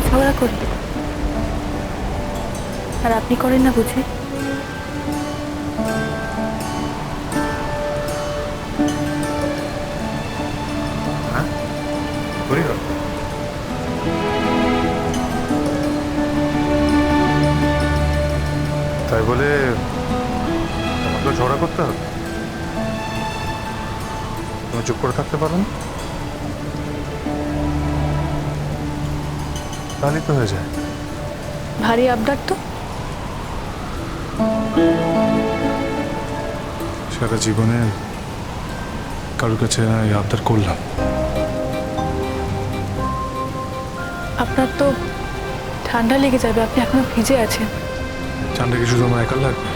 আমি ঝগড়া করি। আর আপনি করেন না বুঝি? না। তাই বলে ঝগড়া করতে হবে? তুমি চুপ করে থাকতে পারো না? তাহলেই তো হয়ে যায়। ভারী আবদার তো। সারা জীবনে কারোর কাছে না আবদার করলাম। আপনার তো ঠান্ডা লেগে যাবে আপনি এখনও ভিজে আছেন। ঠান্ডা কি শুধু আমার একা লাগবে?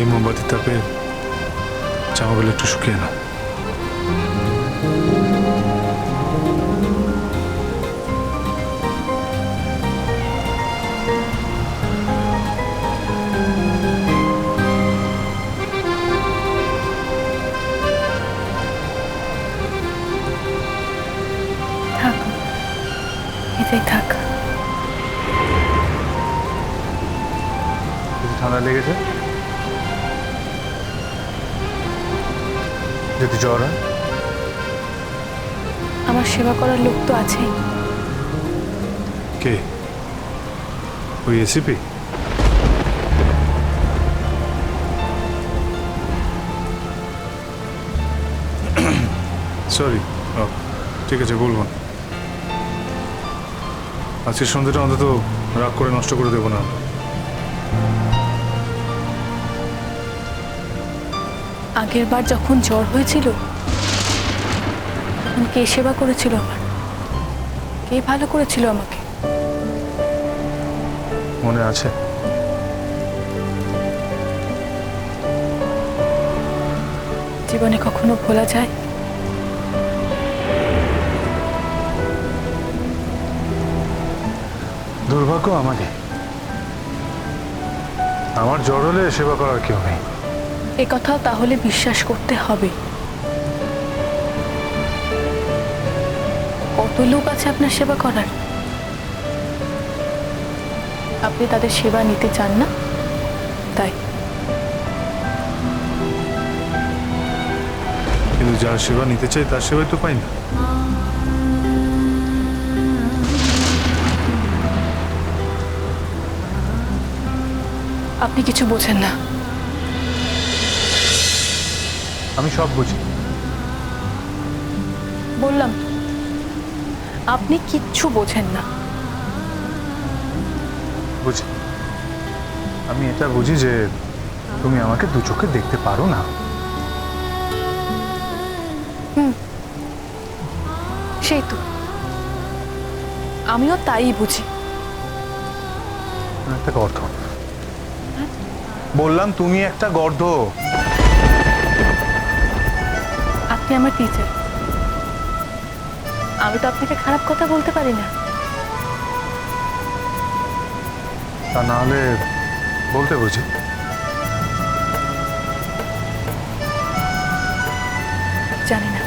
এই মোমবাতির তাপে জামাগুলো একটু শুকিয়ে না থাক। এটাই থাক। যদি ঠান্ডা লেগেছে? যদি জ্বর হয় আমার সেবা করার লোক তো আছেই। কে? ওই এসিপি সরি ও ঠিক আছে বলব আজকের সন্ধ্যাটা অন্তত রাগ করে নষ্ট করে দেবো না। আগের বার যখন জ্বর হয়েছিল তখন কে সেবা করেছিল আমার? কে ভালো করেছিল আমাকে? মনে আছে? জীবনে কখনো ভোলা যায়? দুর্ভাগ্য আমাকে। আমার জ্বর হলে সেবা করার কেউ নেই। এ কথাও তাহলে বিশ্বাস করতে হবে। কত লোক আছে আপনার সেবা করার? আপনি তাদের সেবা নিতে চান না? তাই। কিন্তু যার সেবা নিতে চাই তার সেবাই তো পাই না। আপনি কিছু বোঝেন না। আমি সব বুঝি। বললাম আপনি কিচ্ছু বোঝেন না। বুঝি। আমি এটা বুঝি যে তুমি আমাকে দু চোখে দেখতে পারো না। সেই তো। আমিও তাই বুঝি। একটা গর্ধ বললাম তুমি একটা গর্ধ আপনি আমার টিচার আমি তো আপনাকে খারাপ কথা বলতে পারি না। তা না হলে বলতে বুঝি। জানি না।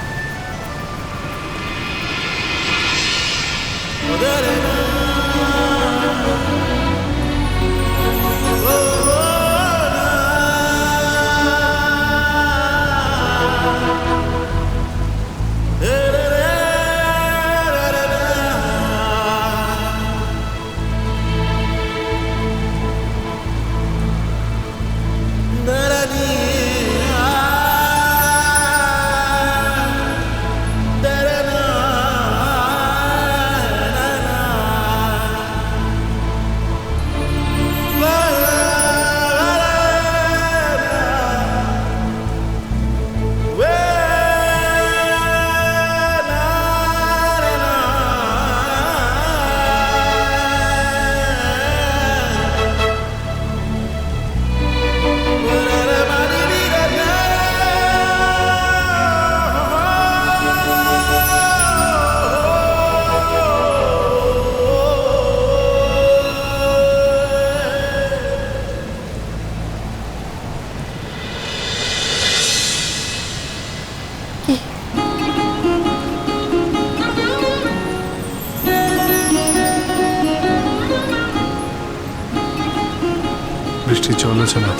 বৃষ্টির জল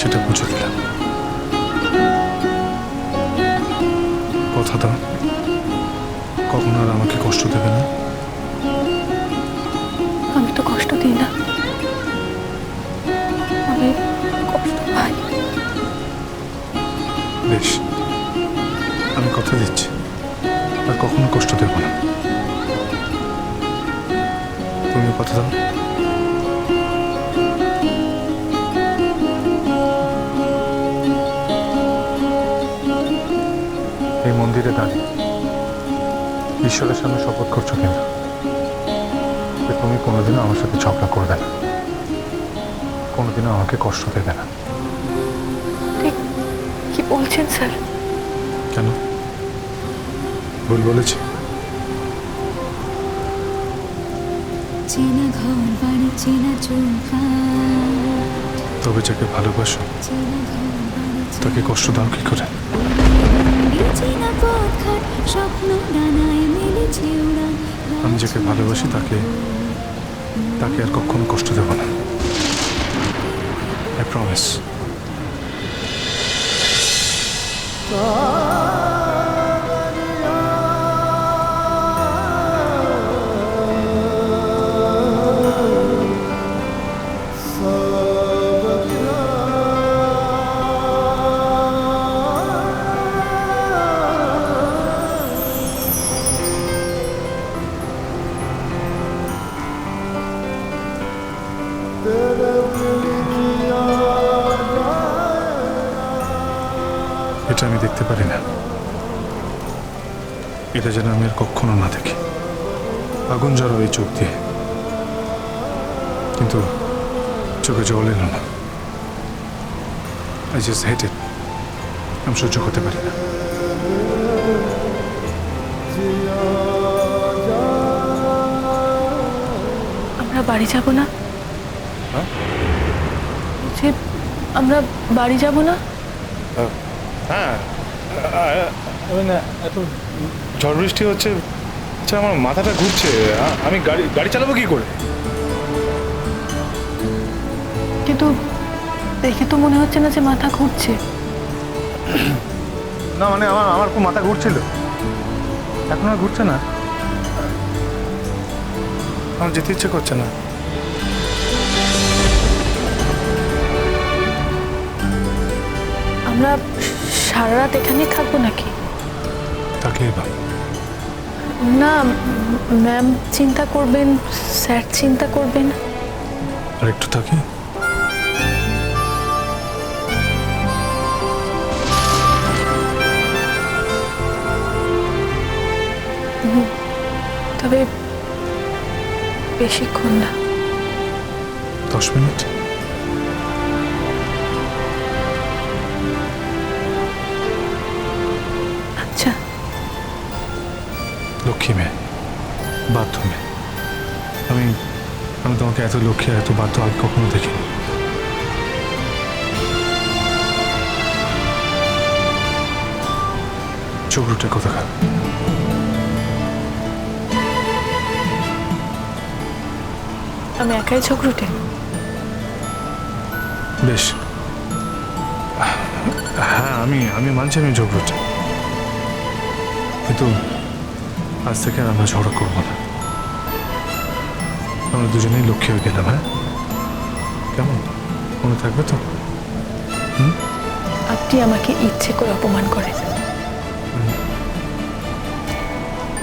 সেটা বুঝে দিলাম কথা দাও কখনো আর আমাকে কষ্ট দেবে না? আমি তো কষ্ট দিই না। আমি কষ্ট পাই। বেশ আমি কথা দিচ্ছি। আর কখনো কষ্ট দেব না। তুমি কথা দাও। ঈশ্বরের সামনে শপথ করছ কিন্তু যে তুমি কোনোদিনও আমার সাথে ঝগড়া করবে না। কোনোদিনও আমাকে কষ্ট দেবে না। ঠিক কি বলছেন স্যার? কেন? ভুল বলেছি। চেনা ঘর বাড়ি চেনা তবে যাকে ভালোবাসো তাকে কষ্ট দাও কি করে? চেনা চেনা পথঘাট স্বপ্ন ডানায় মেলেছে উড়ান আমি যাকে ভালোবাসি তাকে তাকে আর কখনো কষ্ট দেব না। আই প্রমিস দেখতে পারি না। এটা যেন আমি আর কখনো না দেখি। আগুন জ্বর এই চোখ দিয়ে। কিন্তু চোখে জল এলো না। আই জাস্ট হেট ইট আমি সহ্য করতে পারি না। আমরা বাড়ি যাব না? হ্যাঁ? আমরা বাড়ি যাব না? হ্যাঁ। না এত ঝড় বৃষ্টি হচ্ছে আচ্ছা আমার মাথাটা ঘুরছে। আমি গাড়ি গাড়ি চালাবো কি করে? কিন্তু দেখে তো মনে হচ্ছে না যে মাথা ঘুরছে। না মানে আমার আমার খুব মাথা ঘুরছিল। এখন আর ঘুরছে না। আমার যেতে ইচ্ছে করছে না। আমরা সারা রাত এখানেই থাকব নাকি? তাকে না ম্যাম চিন্তা করবেন স্যার চিন্তা করবেন। আর একটু থাকি তবে বেশিক্ষণ না। দশ মিনিট। লক্ষ্মী মেয়ে বাধ্য মেয়ে আমি আমি তোমাকে এত লক্ষ্মী এত বাধ্য আগে কখনো দেখিনি। চোখ রুটে কোথাকার আমি একাই চোখ রুটে? বেশ। হ্যাঁ আমি আমি মানছি আমি ঝগড়াটা কিন্তু আজ থেকে আর আমরা ঝগড়া করব না। আমরা দুজনেই লক্ষ্মী হয়ে গেলাম হ্যাঁ? কেমন? মনে থাকবে তো? আপনি আমাকে ইচ্ছে করে অপমান করেন।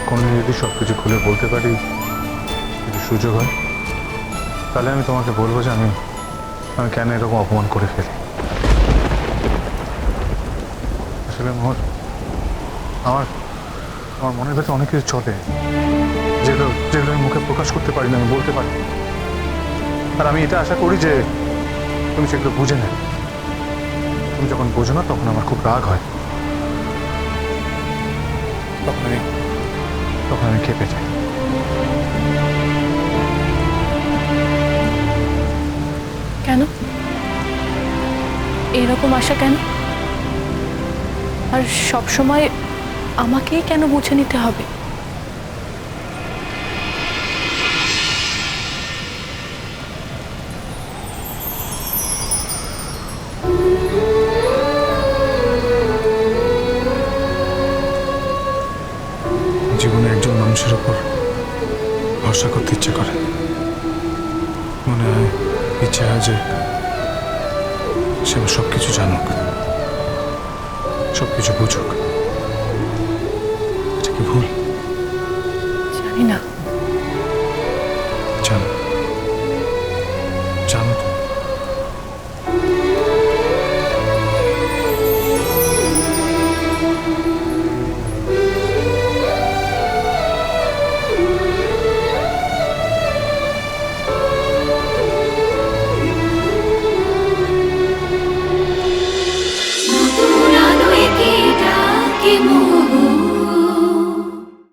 কোনো যদি সব কিছু খুলে বলতে পারি যদি সুযোগ হয় তাহলে আমি তোমাকে বলব যে আমি আমি কেন এরকম অপমান করে ফেলি। আসলে মোহর আমার আমার মনের ভেতরে অনেক কিছু চলে, যেগুলো যেগুলো আমি মুখে প্রকাশ করতে পারি না, আমি বলতে পারি আর আমি এটা আশা করি যে তুমি সেগুলো বুঝে নেবে। তুমি যখন বোঝো না, তখন আমার খুব রাগ হয়। তখন আমি তখন আমি খেপে যাই। কেন? এরকম আশা কেন? আর সব সময় আমাকেই কেন বুঝে নিতে হবে? জীবনে একজন মানুষের উপর ভরসা করতে ইচ্ছে করে। মনে হয় ইচ্ছে হয় যে সে সব কিছু জানুক সব কিছু বুঝুক। কি ভুল? জানি না।